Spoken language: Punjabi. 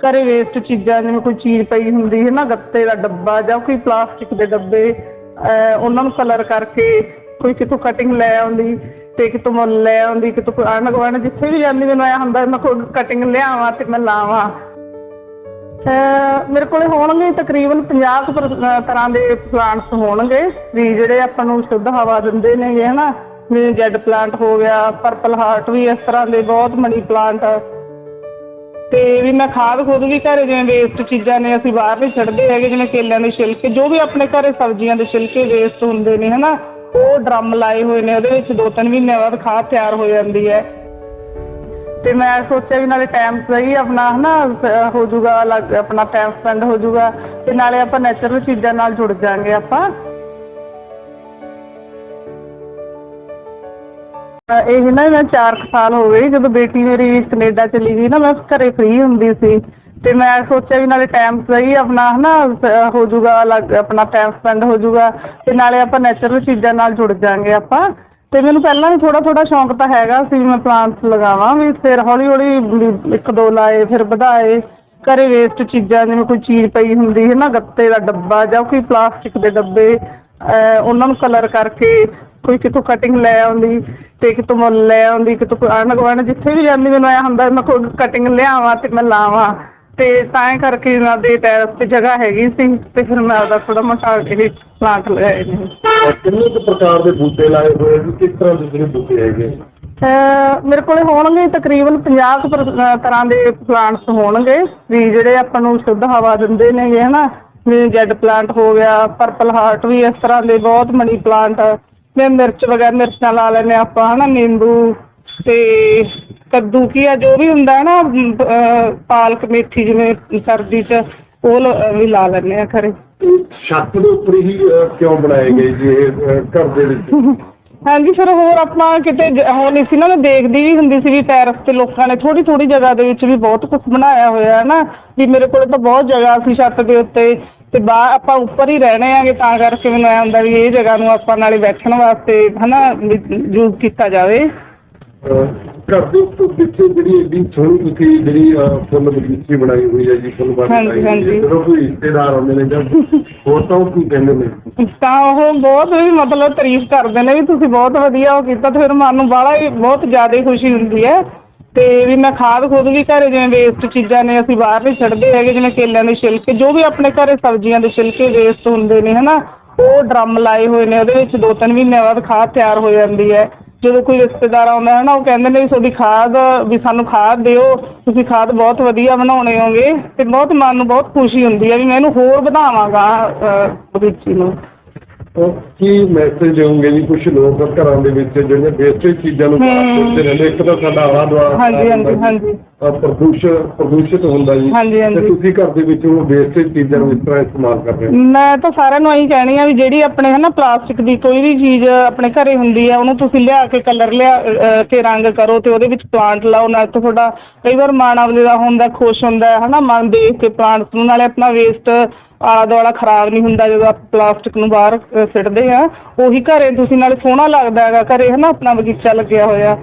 ਘਰੇ ਵੇਸਟ ਚੀਜ਼ਾਂ, ਜਿਵੇਂ ਕੋਈ ਚੀਜ਼ ਪਈ ਹੁੰਦੀ ਹੈ ਨਾ, ਗੱਤੇ ਦਾ ਡੱਬਾ ਜਾਂ ਕੋਈ ਪਲਾਸਟਿਕ ਦੇ ਡੱਬੇ ਉਹਨਾਂ ਨੂੰ ਕਲਰ ਕਰਕੇ ਕੋਈ ਕਿਤੋਂ ਕਟਿੰਗ ਲੈ ਆਉਂਦੀ ਤੇ ਕਿਤੋਂ ਮੁੱਲ ਲੈ ਆਉਂਦੀ, ਕਿਤੋਂ ਕੋਈ ਆਂਢ ਗੁਆਂਢ ਜਿੱਥੇ ਵੀ ਜਾਂਦੀ, ਮੈਨੂੰ ਐ ਹੁੰਦਾ ਮੈਂ ਕੋਈ ਕਟਿੰਗ ਲਿਆਵਾਂ ਤੇ ਮੈਂ ਲਾਵਾਂ। ਮੇਰੇ ਕੋਲੇ ਹੋਣਗੇ ਤਕਰੀਬਨ 50 ਤਰ੍ਹਾਂ ਦੇ ਪਲਾਂਟਸ ਹੋਣਗੇ, ਵੀ ਜਿਹੜੇ ਆਪਾਂ ਨੂੰ ਸ਼ੁੱਧ ਹਵਾ ਦਿੰਦੇ ਨੇ ਹਨਾ। ਜਿਵੇਂ ਜੈਡ ਪਲਾਂਟ ਹੋ ਗਿਆ ਪਰਪਲ ਹਾਰਟ ਵੀ ਇਸ ਤਰ੍ਹਾਂ ਦੇ ਬਹੁਤ ਮਨੀ ਪਲਾਂਟ ਤੇ ਵੀ ਮੈਂ ਖਾਦ ਖੁਦ ਵੀ ਘਰੇ ਜਿਵੇਂ ਵੇਸਟ ਚੀਜ਼ਾਂ ਨੇ ਅਸੀਂ ਬਾਹਰ ਨਹੀਂ ਛੱਡਦੇ ਹੈਗੇ, ਜਿਵੇਂ ਕੇਲਿਆਂ ਦੇ ਛਿਲਕੇ, ਜੋ ਵੀ ਆਪਣੇ ਘਰੇ ਸਬਜ਼ੀਆਂ ਦੇ ਛਿਲਕੇ ਵੇਸਟ ਹੁੰਦੇ ਨੇ, ਹਨਾ, ਉਹ ਡਰਮ ਲਾਏ ਹੋਏ ਨੇ, ਉਹਦੇ ਵਿੱਚ ਦੋ ਤਿੰਨ ਮਹੀਨਿਆਂ ਬਾਅਦ ਖਾਦ ਤਿਆਰ ਹੋ ਜਾਂਦੀ ਹੈ। ਤੇ ਮੈਂ ਸੋਚਿਆ ਵੀ ਨਾਲੇ ਟਾਈਮ ਸਹੀ ਆਪਣਾ, ਹਨਾ ਹੋ ਜਾਊਗਾ ਆਪਣਾ ਟਾਈਮ ਸਪੈਂਡ ਹੋ ਜਾਊਗਾ, ਤੇ ਨਾਲੇ ਆਪਾਂ ਨੈਚੁਰਲ ਚੀਜ਼ਾਂ ਨਾਲ ਜੁੜ ਜਾਾਂਗੇ ਆਪਾਂ। ਇਹ ਨਾ ਮੈਂ 4 ਸਾਲ ਹੋ ਗਏ ਜਦੋਂ ਬੇਟੀ ਮੇਰੀ ਕੈਨੇਡਾ ਚਲੀ ਗਈ ਨਾ, ਮੈਂ ਘਰੇ ਫ੍ਰੀ ਹੁੰਦੀ ਸੀ। ਤੇ ਮੈਂ ਸੋਚਿਆ ਵੀ ਨਾਲੇ ਟਾਈਮ ਸਹੀ ਆਪਣਾ ਹਨਾ ਹੋ ਜਾਊਗਾ ਅਲੱਗ, ਆਪਣਾ ਟਾਈਮ ਸਪੈਂਡ ਹੋ ਜਾਊਗਾ। ਤੇ ਨਾਲੇ ਆਪਾਂ ਨੈਚੁਰਲ ਚੀਜ਼ਾਂ ਨਾਲ ਜੁੜ ਜਾਾਂਗੇ ਆਪਾਂ। ਤੇ ਮੈਨੂੰ ਪਹਿਲਾਂ ਵੀ ਥੋੜਾ ਥੋੜਾ ਸ਼ੌਂਕ ਤਾਂ ਹੈਗਾ ਸੀ ਮੈਂ ਪਲਾਂਟਸ ਲਗਾਵਾਂ, ਵੀ ਫਿਰ ਹੌਲੀ ਹੌਲੀ ਇੱਕ ਦੋ ਲਾਏ, ਫਿਰ ਵਧਾਏ। ਘਰੇ ਵੇਸਟ ਚੀਜ਼ਾਂ, ਜਿਵੇਂ ਕੋਈ ਚੀਜ਼ ਪਈ ਹੁੰਦੀ ਹੈ ਨਾ, ਗੱਤੇ ਦਾ ਡੱਬਾ ਜਾਂ ਕੋਈ ਪਲਾਸਟਿਕ ਦੇ ਡੱਬੇ ਉਹਨਾਂ ਨੂੰ ਕਲਰ ਕਰਕੇ ਕੋਈ ਕਿਤੋਂ ਕਟਿੰਗ ਲੈ ਆਉਂਦੀ ਤੇ ਕਿਤੋਂ ਮੁੱਲ ਲੈ ਆਉਂਦੀ ਕਿਤੋਂ ਕੋਈ ਆਂਢ ਗੁਆਂਢ ਜਿੱਥੇ ਵੀ ਜਾਂਦੀ ਮੈਨੂੰ ਐ ਹੁੰਦਾ ਮੈਂ ਕੋਈ ਕਟਿੰਗ ਲਿਆਵਾਂ ਤੇ ਮੈਂ ਲਾਵਾਂ। ਤੇ ਤਾਂ ਕਰਕੇ ਇਹਨਾਂ ਦੇ ਟੈਰਸ ਤੇ ਜਗ੍ਹਾ ਹੈਗੀ ਸੀ ਤੇ ਫਿਰ ਮੈਂ ਉਹਦਾ ਥੋੜਾ ਮੋਟਾ ਇਹ ਪਲਾਂਟ ਲਗਾਏ ਨੇ। ਔਰ ਕਿੰਨੇ ਕੁ ਪ੍ਰਕਾਰ ਦੇ ਬੂਟੇ ਲਾਏ ਹੋਏ ਨੇ ਕਿਸ ਤਰ੍ਹਾਂ ਦੇ ਜਿਹੜੇ ਬੂਟੇ ਹੈਗੇ ਅਹ ਮੇਰੇ ਕੋਲੇ ਹੋਣਗੇ ਤਕਰੀਬਨ 50 ਕੁ ਪਰ- ਅਹ ਤਰ੍ਹਾਂ ਦੇ ਪਲਾਂਟਸ ਹੋਣਗੇ। ਵੀ ਜਿਹੜੇ ਆਪਾਂ ਨੂੰ ਸ਼ੁੱਧ ਹਵਾ ਦਿੰਦੇ ਨੇਗੇ ਹਨਾ? ਜਿਵੇਂ ਜੈਡ ਪਲਾਂਟ ਹੋ ਗਿਆ ਪਰਪਲ ਹਾਰਟ ਵੀ ਇਸ ਤਰ੍ਹਾਂ ਦੇ ਬਹੁਤ ਮਨੀ ਪਲਾਂਟ ਮੈਂ ਮਿਰਚ ਵਗੈਰਾ ਮਿਰਚਾਂ ਲਾ ਲੈਨੇ ਆਪਾਂ ਹਨਾ ਨਿੰਬੂ ਤੇ ਕੱਦੂ ਕੀ ਆ ਜੋ ਵੀ ਹੁੰਦਾ ਹੈ ਨਾ ਅਹ, ਪਾਲਕ ਮੇਥੀ ਜਿਵੇਂ ਸਰਦੀ ਚ ਉਹ ਲ- ਵੀ ਲਾ ਲੈਨੇ ਆ ਖਰੇ ਛੱਤ ਦੇ ਉੱਪਰ ਹੀ ਅਹ, ਕਿਉਂ ਬਣਾਏ ਗਏ ਜੀ ਇਹ ਅਹ, ਘਰ ਦੇ ਵਿੱਚ? ਹਾਂਜੀ ਫਿਰ ਹੋਰ ਆਪਾਂ ਕਿਤੇ ਜ- ਉਹ ਨਹੀਂ ਸੀ ਨਾ, ਮੈਂ ਦੇਖਦੀ ਵੀ ਹੁੰਦੀ ਸੀ ਵੀ ਟੈਰਸ ਤੇ ਲੋਕਾਂ ਨੇ ਥੋੜੀ ਥੋੜੀ ਜਗ੍ਹਾ ਦੇ ਵਿੱਚ ਵੀ ਬਹੁਤ ਕੁਝ ਬਣਾਇਆ ਹੋਇਆ ਹੈ ਨਾ, ਵੀ ਮੇਰੇ ਕੋਲ ਤਾਂ ਬਹੁਤ ਜਗ੍ਹਾ ਸੀ ਛੱਤ ਦੇ ਉੱਤੇ, ਤੇ ਬਾਹਰ ਆਪਾਂ ਉੱਪਰ ਹੀ ਰਹਿਣੇ ਆਂਗੇ, ਤਾਂ ਕਰਕੇ ਮੈਨੂੰ ਐ ਹੁੰਦਾ ਵੀ ਇਹ ਜਗ੍ਹਾ ਨੂੰ ਆਪਾਂ ਨਾਲੇ ਬੈਠਣ ਵਾਸਤੇ ਹਨਾ ਯੂਜ਼ ਕੀਤਾ ਜਾਵੇ। ਘਰ ਦੇ ਉੱਪਰ ਪਿੱਛੇ ਜਿਹੜੀ ਏਡੀ ਸੋਹਣੀ ਤੁਸੀਂ ਜਿਹੜੀ ਅਹ, ਫੁੱਲ ਬਗੀਚੀ ਬਣਾਈ ਹੋਈ ਹੈ ਜੀ ਫੁੱਲ ਬਾੜੀ ਹਾਂਜੀ, ਹੈ ਹਾਂਜੀ। ਜਦੋਂ ਕੋਈ ਰਿਸ਼ਤੇਦਾਰ ਆਉਂਦੇ ਨੇ ਜਾਂ ਹੋਰ ਤਾਂ ਉਹ ਕੀ ਕਹਿੰਦੇ ਨੇ? ਤਾਂ ਉਹ ਬਹੁਤ ਵੀ ਮਤਲਬ ਤਾਰੀਫ ਕਰਦੇ ਨੇ ਵੀ ਤੁਸੀਂ ਬਹੁਤ ਵਧੀਆ ਉਹ ਕੀਤਾ ਤੇ ਫਿਰ ਮਨ ਨੂੰ ਬਾਹਲਾ ਹੀ ਬਹੁਤ ਜ਼ਿਆਦਾ ਹੀ ਖੁਸ਼ੀ ਹੁੰਦੀ ਹੈ। ਤੇ ਵੀ ਮੈਂ ਖਾਦ ਖੁਦ ਵੀ ਘਰੇ ਜਿਵੇਂ ਵੇਸਟ ਚੀਜ਼ਾਂ ਨੇ ਅਸੀਂ ਬਾਹਰ ਨਹੀਂ ਛੱਡਦੇ ਹੈਗੇ ਜਿਵੇਂ ਕੇਲਿਆਂ ਦੇ ਛਿਲਕੇ ਜੋ ਵੀ ਆਪਣੇ ਘਰੇ ਸਬਜ਼ੀਆਂ ਦੇ ਛਿਲਕੇ ਵੇਸਟ ਹੁੰਦੇ ਨੇ ਹਨਾ ਉਹ ਡਰਮ ਲਾਏ ਹੋਏ ਨੇ ਉਹਦੇ ਵਿੱਚ ਦੋ ਤਿੰਨ ਮਹੀਨਿਆਂ ਬਾਅਦ ਖਾਦ ਤਿਆਰ ਹੋ ਜਾਂਦੀ ਹੈ। ਜਦੋਂ ਕੋਈ ਰਿਸ਼ਤੇਦਾਰ ਆਉਂਦਾ ਹੈ ਨਾ ਉਹ ਕਹਿੰਦੇ ਨੇ ਵੀ ਤੁਹਾਡੀ ਖਾਦ ਵੀ ਸਾਨੂੰ ਖਾਦ ਦਿਓ ਤੁਸੀਂ ਖਾਦ ਬਹੁਤ ਵਧੀਆ ਬਣਾਉਣੇ ਹੋਗੇ ਤੇ ਬਹੁਤ ਮਨ ਨੂੰ ਬਹੁਤ ਖੁਸ਼ੀ ਹੁੰਦੀ ਹੈ ਵੀ ਮੈਂ ਇਹਨੂੰ ਹੋਰ ਵਧਾਵਾਂਗਾ ਅਹ, ਬਗੀਚੀ ਨੂੰ ਉਹ ਕੀ ਮੈਸੇਜ ਦੇਵੋਗੇ ਜੀ ਕੁਝ ਲੋਕ ਘਰਾਂ ਦੇ ਵਿੱਚ ਜਿਹੜੀਆਂ ਵੇਸਟੇਜ ਚੀਜ਼ਾਂ ਨੂੰ। ਸੁੱਟਦੇ ਰਹਿੰਦੇ ਇੱਕ ਤਾਂ ਸਾਡਾ ਆਲਾ ਦੁਆਲਾ ਹਾਂਜੀ ਹਾਂਜੀ ਹਾਂਜੀ ਪ੍ਰਦੂਸ਼ਣ ਪ੍ਰਦੂਸ਼ਿਤ ਹੁੰਦਾ ਜੀ ਹਾਂਜੀ, ਹਾਂਜੀ। ਤੇ ਤੁਸੀਂ ਘਰ ਦੇ ਵਿੱਚ ਉਹ ਵੇਸਟੇਜ ਚੀਜ਼ਾਂ ਨੂੰ ਇਸ ਤਰ੍ਹਾਂ ਇਸਤੇਮਾਲ ਕਰ ਰਹੇ ਹੋ ਮੈਂ ਤਾਂ ਸਾਰਿਆਂ ਨੂੰ ਇਹੀ ਕਹਿਣੀ ਆ ਵੀ ਜਿਹੜੀ ਆਪਣੇ ਹਨਾ ਪਲਾਸਟਿਕ ਦੀ ਕੋਈ ਵੀ ਚੀਜ਼ ਆਪਣੇ ਘਰੇ ਹੁੰਦੀ ਆ ਉਹਨੂੰ ਤੁਸੀਂ ਲਿਆ ਕੇ ਕਲਰ ਲਿਆ ਅਹ, ਕੇ ਰੰਗ ਕਰੋ ਤੇ ਉਹਦੇ ਵਿੱਚ ਪਲਾਂਟ ਲਾਓ ਨਾਲ ਤਾਂ ਤੁਹਾਡਾ ਕਈ ਵਾਰ ਮਨ ਆਪਦੇ ਦਾ ਹੁੰਦਾ ਖੁਸ਼ ਹੁੰਦਾ ਹੈ ਹਨਾ ਮਨ ਦੇਖ ਕੇ ਪਲਾਂਟਸ ਨੂੰ ਨਾਲੇ ਆਪਣਾ ਵੇਸਟ ਆਲਾ ਦੁਆਲਾ ਖਰਾਬ ਨਹੀਂ ਹੁੰਦਾ ਜਦੋਂ ਆਪਾਂ ਪਲਾਸਟਿਕ ਨੂੰ ਬਾਹਰ ਅਹ, ਸਿੱਟਦੇ ਆ। ਉਹੀ ਘਰੇ ਤੁਸੀਂ ਨਾਲੇ ਸੋਹਣਾ ਲੱਗਦਾ ਹੈਗਾ ਘਰੇ ਹਨਾ? ਆਪਣਾ ਬਗੀਚਾ ਲੱਗਿਆ ਹੋਇਆ।